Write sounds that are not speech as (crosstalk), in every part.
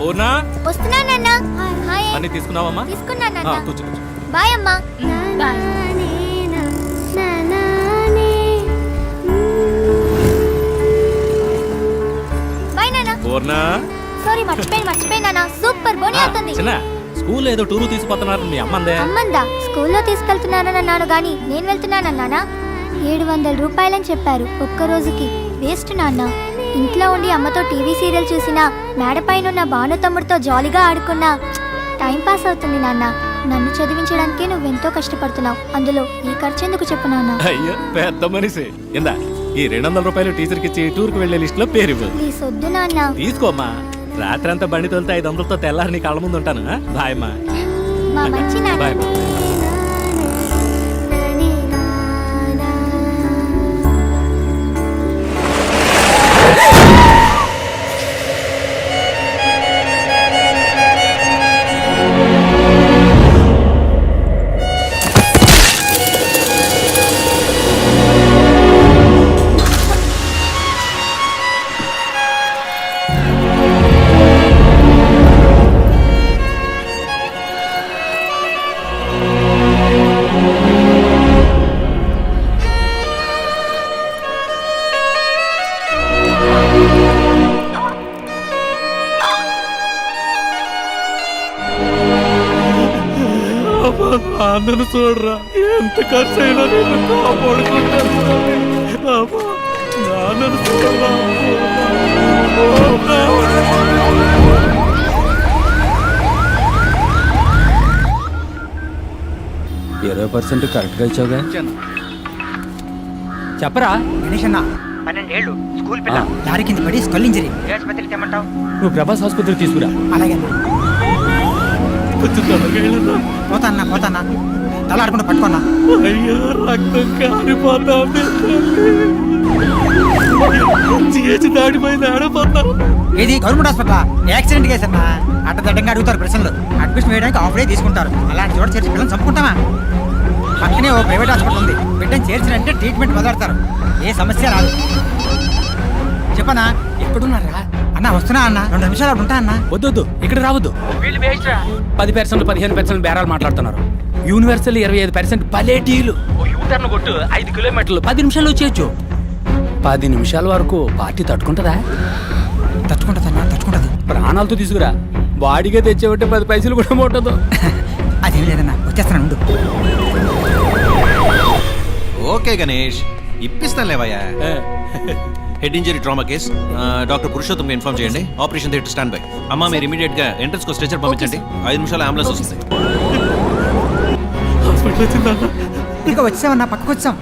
పూర్ణ వస్తున్నానన్నా hi. అన్ని తీసుకున్నావమ్మా? ఆ, తీసుకున్నానన్నా కూర్చో కూర్చో. బాయ్ అమ్మా. బాయ్. పూర్ణ. సారీ మర్చిపోయి మర్చిపోయినా సూపర్ బోని అవుతుంది. చిన్న స్కూల్ ఏదో టూరు తీసుకుపోతున్నారు. మీ అమ్మందే అమ్మందా? స్కూల్లో తీసుకెళ్తున్నానన్నాను గాని నేను వెళ్తున్నానన్నానా ఏడు వందల రూపాయలని చెప్పారు ఒక్క రోజుకి. వేస్ట్ నాన్న. ఇంట్లో ఉండి అమ్మతో టీవీ సీరియల్ చూసినా మేడపైన ఉన్న భాను తమ్ముడితో జాలీగా ఆడుకున్నా టైం పాస్ అవుతుంది నాన్న. నన్ను చదివించడానికే నువ్వెంతో కష్టపడుతున్నావు. అందులో ఈ ఖర్చు ఎందుకు చెప్పు నాన్న. అయ్యో పెద్ద మనిషి. ఇందా ఈ రెండు వందల రూపాయలు టీచర్కి ఇచ్చి టూర్కి వెళ్ళే లిస్ట్లో పేరు ఇవ్వు ప్లీజ్ వద్దు నాన్న. తీసుకోమ్మా. రాత్రి అంతా బండి తోలితే ఐదు వందలతో తెల్లారి నీ కళ్ళ ముందు ఉంటాను? బాయ్ అమ్మా. మా మంచి నాన్న. బాయ్ నాన్నను చూడరా. ఎంత ఖర్చు అయినా నేను కాపాడుకుంటాను అబ్బా, నాన్నను చూడరా. ఇరవై పర్సెంట్ కరెక్ట్గా ఇచ్చావుగా? చెప్పరా? గణేష్ అన్న. పన్నెండేళ్ళు స్కూల్ పిల్ల. లారీ కింద పడి స్కల్ ఇంజరీ. ఏ ఆసుపత్రికి తెమ్మంటావు? నువ్వు ప్రభాస్ ఆసుపత్రికి తీసుకురా. అలాగే అన్న. కొంచెం త్వరగా వెళ్ళరా. పోతా అన్న పోతా అన్న తల ఆడుకుంటూ పట్టుకున్నా. అయ్యో రక్తం కారిపోతాంది చేసి దాడిపోయింది ఆడపోతాను ఇది గవర్నమెంట్ హాస్పిటల్ యాక్సిడెంట్ కేసు అన్న. అడ్డదడ్డంగా అడుగుతారు ప్రశ్నలు. అడ్మిషన్ వేయడానికి హాఫ్ డే తీసుకుంటారు. అలాంటి చోట చేర్చి పిల్లలు చంపుకుంటామా? పక్కనే ఓ ప్రైవేట్ హాస్పిటల్ ఉంది. బిడ్డను చేర్చినంటే ట్రీట్మెంట్ మొదలెడతారు. ఏ సమస్య రాదు. చెప్పనా? ఎక్కడున్నారా అన్న వస్తున్నా అన్న రెండు నిమిషాలు అక్కడ ఉంటా అన్న. వద్దొద్దు ఇక్కడ రావద్దు. పది పర్సెంట్ పదిహేను పర్సెంట్ బేరాలు మాట్లాడుతున్నారు. యూనివర్సల్ ఇరవై ఐదు పర్సెంట్ పలేటీలు ఓ యూటర్న్ కొట్టు ఐదు కిలోమీటర్లు. పది నిమిషాలు వచ్చేయచ్చు. పది నిమిషాల వరకు పార్టీ తట్టుకుంటుందా? తట్టుకుంటుంది అన్న తట్టుకుంటుంది. ప్రాణాలతో తీసుకురా. బాడీగా తెచ్చేవంటే పది పైసలు కూడా ముట్టదు (laughs) అదేం లేదన్న వచ్చేస్తాను ఉండు. ఓకే గణేష్ ఇప్పిస్తాను లేవయ్యా. (laughs) Head injury trauma case doctor Purushottam inform చేయండి. ఆపరేషన్ థియేటర్ స్టాండ్ బై అమ్మ మీరు ఇమీడియట్గా ఎంట్రన్స్కు స్ట్రెచర్ పంపించండి. ఐదు నిమిషాలు అంబులెన్స్ వస్తుంది. హాస్పిటల్ వచ్చిందన్న ఇదిగో వచ్చామన్న పక్కకు వచ్చాం.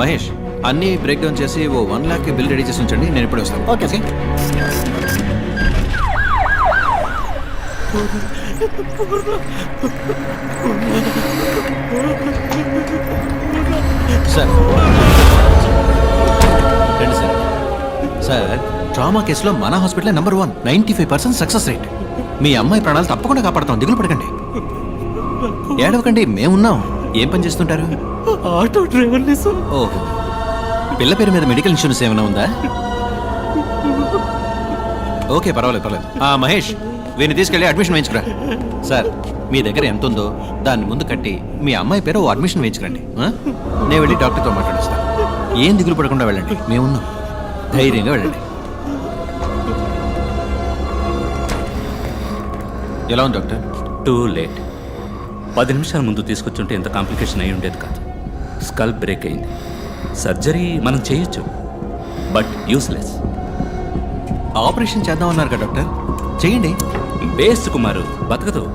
మహేష్ అన్ని బ్రేక్ డౌన్ చేసి ఓ వన్ లాక్ బిల్ రెడీ చేసి ఉంచండి. నేను ఇప్పుడే వస్తాను. ఓకే సార్ (laughs) రండి సార్. సార్ ట్రామా కేసులో మన hospital number one. Ninety five percent success rate. మీ అమ్మాయి ప్రాణాలు తప్పకుండా కాపాడతాం. దిగులు పడకండి. ఏడవకండి మేమున్నాం. ఏం పని చేస్తుంటారు? ఆటో డ్రైవర్ని సార్. ఓహో. పిల్ల పేరు మీద మెడికల్ ఇన్సూరెన్స్ ఏమైనా ఉందా? ఓకే పర్వాలేదు పర్వాలేదు. ఆ మహేష్ వీరిని తీసుకెళ్ళి అడ్మిషన్ వేయించుకురా. సార్ మీ దగ్గర ఎంత ఉందో దాన్ని ముందు కట్టి మీ అమ్మాయి పేరు ఓ అడ్మిషన్ వేయించుకురండి? నేను వెళ్ళి డాక్టర్తో మాట్లాడేస్తాను ఏం దిగులు పడకుండా వెళ్ళండి. మేమున్నాం ధైర్యంగా వెళ్ళండి. ఎలా ఉంది డాక్టర్? Too late. పది నిమిషాల ముందు తీసుకొచ్చుంటే ఇంత కాంప్లికేషన్ అయి ఉండేది కాదు. స్కల్ బ్రేక్ అయింది. సర్జరీ మనం చేయొచ్చు. But useless. ఆపరేషన్ చేద్దామన్నారు కదా డాక్టర్? చేయండి. బేస్ట్ కుమారు బతకదు.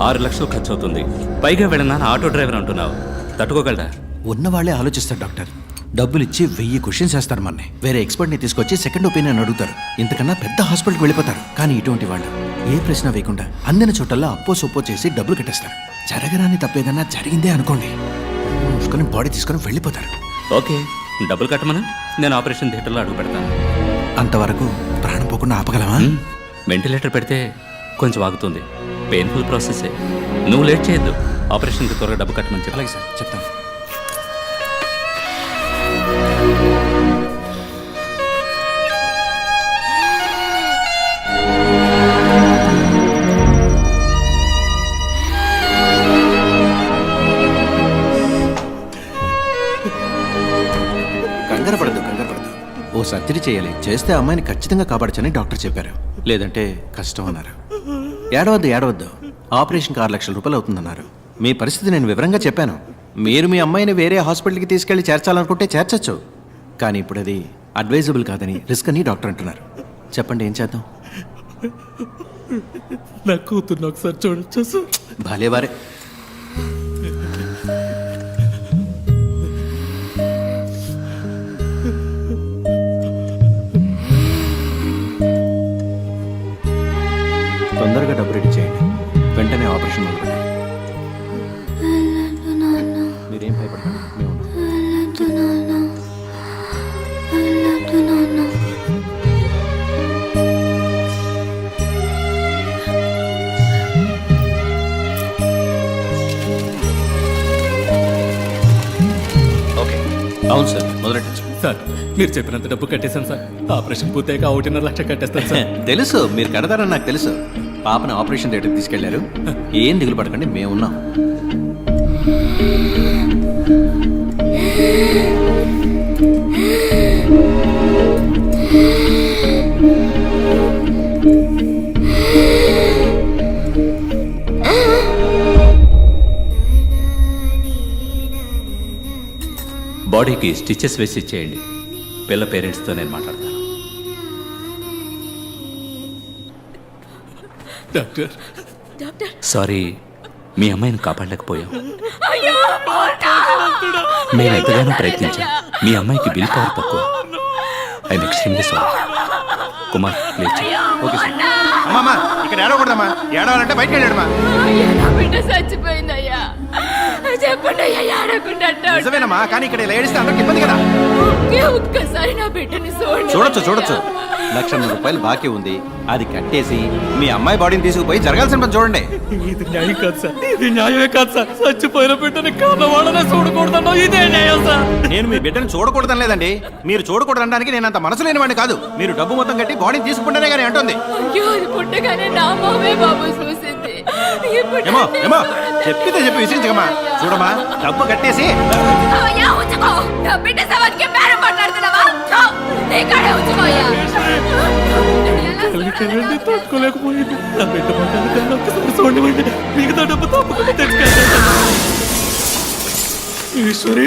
ఆరు లక్షలు ఖర్చు అవుతుంది పైగా వెళ్ళినా ఆటో డ్రైవర్ అంటున్నావు. తట్టుకోగలరా? ఉన్నవాళ్ళే ఆలోచిస్తారు డాక్టర్. డబ్బులు ఇచ్చి వెయ్యి క్వశ్చన్స్ వేస్తారు మనని. వేరే ఎక్స్పర్ట్ని తీసుకొచ్చి సెకండ్ ఒపీనియన్ అడుగుతారు. ఇంతకన్నా పెద్ద హాస్పిటల్కి వెళ్ళిపోతారు. కానీ ఇటువంటి వాళ్ళు ఏ ప్రశ్న వేయకుండా అందిన చోటల్లో అప్పో సొప్పో చేసి డబ్బులు కట్టేస్తారు. జరగరాని తప్పేదన్నా జరిగిందే అనుకోండి. మూసుకొని బాడీ తీసుకొని వెళ్ళిపోతారు. ఓకే డబ్బులు కట్టమనా. నేను ఆపరేషన్ థియేటర్లో అడుగు పెడతాను. అంతవరకు ప్రాణం పోకుండా ఆపగలమా? వెంటిలేటర్ పెడితే కొంచెం ఆగుతుంది. పెయిన్ఫుల్ ప్రాసెసే నువ్వు లేట్ చేయొద్దు. ఆపరేషన్కి త్వరగా డబ్బు కట్టమని చెప్పాలి అలాగే సార్ చెప్తాను. సర్జరీ చేయాలి. చేస్తే అమ్మాయిని ఖచ్చితంగా కాపాడచ్చని డాక్టర్ చెప్పారు. లేదంటే కష్టం అన్నారు. ఏడవద్దు ఏడవద్దు. ఆపరేషన్కి ఆరు లక్షల రూపాయలు అవుతుందన్నారు. మీ పరిస్థితి నేను వివరంగా చెప్పాను. మీరు మీ అమ్మాయిని వేరే హాస్పిటల్కి తీసుకెళ్ళి చేర్చాలనుకుంటే చేర్చచ్చు. కానీ ఇప్పుడు అది అడ్వైజబుల్ కాదని రిస్క్ అని డాక్టర్ అంటున్నారు. చెప్పండి ఏం చేద్దాం? నా కూతుర్ని ఒకసారి చూడొచ్చా సార్? తొందరగా డబ్బు రెడీ చేయండి. వెంటనే ఆపరేషన్ మొదలు మీరేం భయపడకండి మేము ఉన్నాం. ఓకే. అవును సార్ మొదలెట్టచ్చు సార్ మీరు చెప్పినంత డబ్బు కట్టేశాను సార్. ఆపరేషన్ పూర్తయ్యాక ఒకటిన్నర లక్ష కట్టేస్తాను సార్. (laughs) తెలుసు మీరు కడతారని నాకు తెలుసు. పాపను ఆపరేషన్ థియేటర్కి తీసుకెళ్ళారు. ఏం దిగులు పడకండి మేము ఉన్నాం బాడీకి స్టిచెస్ వేసి ఇచ్చేయండి. పిల్ల పేరెంట్స్తో నేను మాట్లాడతాను. డాక్టర్. సారీ మీ అమ్మాయిని కాపాడలేకపోయాం. మేము ఎంతగానో ప్రయత్నించాం మీ అమ్మాయికి బిల్ పవర్ తక్కువ. I extremely sorry. Kumar please. Okay sir. అమ్మా ఇక్కడ ఏడవకూడదమ్మా. ఏడవాలంటే బయటకు వెళ్ళాడమ్మా బిడ్డ చచ్చిపోయిందయ్యా. చెప్పండి అయ్యా ఆడకుండా నిజమేనమ్మా కానీ ఇక్కడ ఇలా ఏడిస్తే అందరికి ఇబ్బంది కదా. ఒకే ఒక్కసారి నా బిడ్డని చూడొచ్చు చూడొచ్చు. లక్షన్నర రూపాయలు బాకీ ఉంది. అది కట్టేసి మీ అమ్మాయి బాడీని తీసుకుపోయి జరగాల్సిన పని చూడండి. ఇది న్యాయం కాదు సార్. ఇది న్యాయమే కాదు సార్. చచ్చిపోయిన బిడ్డని కారణవాడనే చూడకూడదన్నో ఇదే న్యాయం సార్. నేను మీ బిడ్డను చూడకూడదని లేదండి. మీరు చూడకూడదు అనడానికి నేను అంత మనసు లేని వాడిని కాదు. మీరు డబ్బు మొత్తం కట్టి బాడీని తీసుకుంటేనే కానీ అంటుంది. అయ్యో అది పుట్టగానే నా మామే బాబు చూసింది. ఇప్పుడు ఏమో ఏమో చెప్పితే చెప్పి విసిరించకమ్మా. చూడమ్మా డబ్బు కట్టేసి. అయ్యా ఉంచుకో. నా బిడ్డ బేరం మాట్లాడుతున్నావా. ఛో, తట్టుకోలేకపోయింది. నా బిడ్డ ఒక్కసారి మిగతా డబ్బు తప్పకుండా తెచ్చుకెళ్తాను ఈశ్వరి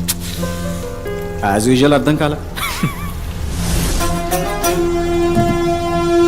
आज विजयला अद्दन काला